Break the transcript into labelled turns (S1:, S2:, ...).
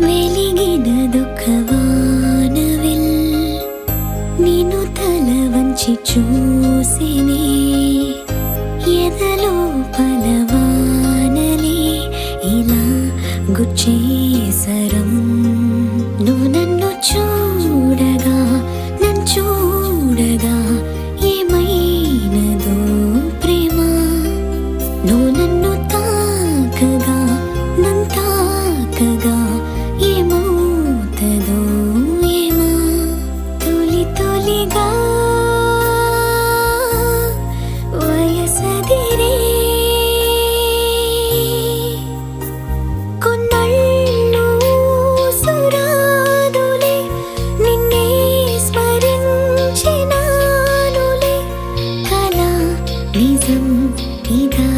S1: వెలిగినదొక వానవిల్ నిన్ను తల వంచి చూసినే. ఎదలో పలవానలే ఇలా గుచ్చేసరం నువ్వు నన్ను చూడగా నన్ను చూడగా ఏమైనదో ప్రేమ. నువ్వు నన్ను తాకగా నన్ను తాకగా నిజం ఇదా